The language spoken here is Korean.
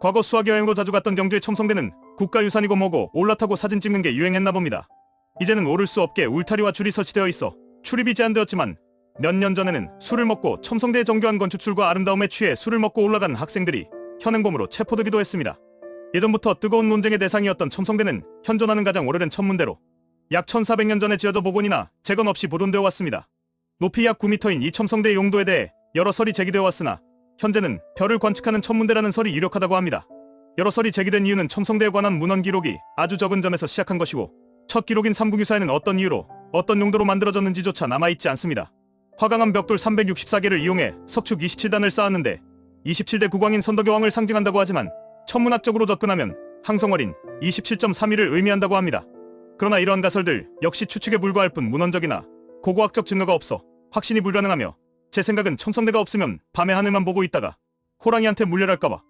과거 수학 여행으로 자주 갔던 경주의 첨성대는 국가유산이고 뭐고 올라타고 사진 찍는 게 유행했나 봅니다. 이제는 오를 수 없게 울타리와 줄이 설치되어 있어 출입이 제한되었지만 몇 년 전에는 술을 먹고 첨성대의 정교한 건축술과 아름다움에 취해 술을 먹고 올라간 학생들이 현행범으로 체포되기도 했습니다. 예전부터 뜨거운 논쟁의 대상이었던 첨성대는 현존하는 가장 오래된 천문대로 약 1400년 전에 지어져 복원이나 재건 없이 보존되어 왔습니다. 높이 약 9m인 이 첨성대의 용도에 대해 여러 설이 제기되어 왔으나 현재는 별을 관측하는 천문대라는 설이 유력하다고 합니다. 여러 설이 제기된 이유는 첨성대에 관한 문헌 기록이 아주 적은 점에서 시작한 것이고 첫 기록인 삼국유사에는 어떤 이유로 어떤 용도로 만들어졌는지조차 남아있지 않습니다. 화강암 벽돌 364개를 이용해 석축 27단을 쌓았는데 27대 국왕인 선덕여왕을 상징한다고 하지만 천문학적으로 접근하면 항성월인 27.3일을 의미한다고 합니다. 그러나 이러한 가설들 역시 추측에 불과할 뿐 문헌적이나 고고학적 증거가 없어 확신이 불가능하며 제 생각은 첨성대가 없으면 밤에 하늘만 보고 있다가 호랑이한테 물려랄까봐